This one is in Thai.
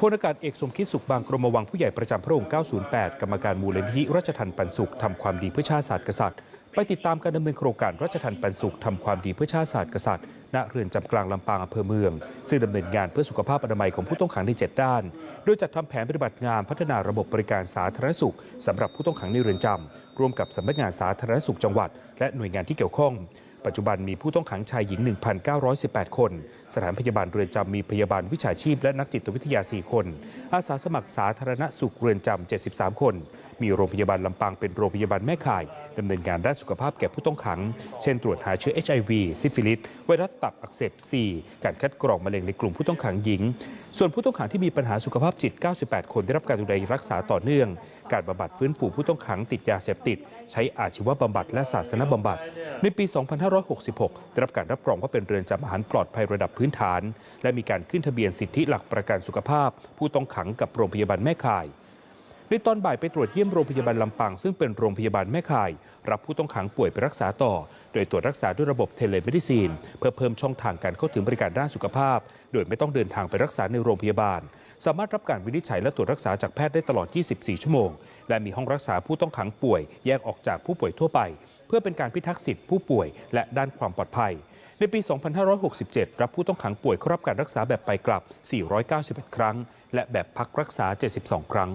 พลอากาศเอกสมคิดสุขบางกรมวังผู้ใหญ่ประจำพระองค์ 908 กรรมการมูลนิธิราชทันปันสุขทำความดีเพื่อชาติศาสตร์กษัตริย์ ไปติดตามการดำเนินโครงการราชทันปันสุขทำความดีเพื่อชาติศาสตร์กษัตริย์ ณ เรือนจำกลางลำปางอำเภอเมือง ซึ่งดำเนินงานเพื่อสุขภาพอนามัยของผู้ต้องขังใน 7 ด้าน โดยจัดทำแผนปฏิบัติงานพัฒนาระบบบริการสาธารณสุขสำหรับผู้ต้องขังในเรือนจำร่วมกับสำนักงานสาธารณสุขจังหวัด และหน่วยงานที่เกี่ยวข้อง ปัจจุบันมีผู้ต้องขังชายหญิง 1,918 คน สถานพยาบาลเรือนจำมีพยาบาลวิชาชีพและนักจิตวิทยา 4 คน อาสาสมัครสาธารณสุขเรือนจำ 73 คน มีโรงพยาบาลลำปางเป็นโรงพยาบาลแม่ข่ายดำเนินงานด้านสุขภาพแก่ผู้ต้องขัง เช่นตรวจหาเชื้อ HIV ซิฟิลิส ไวรัสตับอักเสบ C การคัดกรองมะเร็งในกลุ่มผู้ต้องขังหญิง ส่วนผู้ต้องขังที่มีปัญหาสุขภาพจิต 98 คนได้รับการดูแลรักษาต่อเนื่อง การบำบัดฟื้นฟูผู้ต้องขังติดยาเสพติด ใช้อาชีวบำบัดและศาสนบำบัด ในปี2566 ได้รับการรับรองว่าเป็นเรือนจำอาหารปลอดภัยระดับพื้นฐาน และมีการขึ้นทะเบียนสิทธิหลักประกันสุขภาพ ผู้ต้องขังกับโรงพยาบาลแม่ข่าย ในตอนบ่ายไปตรวจเยี่ยมโรงพยาบาลลำปางซึ่งเป็นโรงพยาบาลแม่ข่าย รับผู้ต้องขังป่วยไปรักษาต่อ โดยตรวจรักษาด้วยระบบเทเลเมดิซีน เพื่อเพิ่มช่องทางการเข้าถึงบริการด้านสุขภาพ โดยไม่ต้องเดินทางไปรักษาในโรงพยาบาล สามารถรับการวินิจฉัยและตรวจรักษาจากแพทย์ได้ตลอด 24 ชั่วโมง และมีห้องรักษาผู้ต้องขังป่วย แยกออกจากผู้ป่วยทั่วไป เพื่อเป็นการพิทักษ์สิทธิผู้ป่วย และด้านความปลอดภัย ในปี 2567 รับผู้ต้องขังป่วยเข้ารับการรักษาแบบไปกลับ 491 ครั้ง และแบบพักรักษา 72 ครั้ง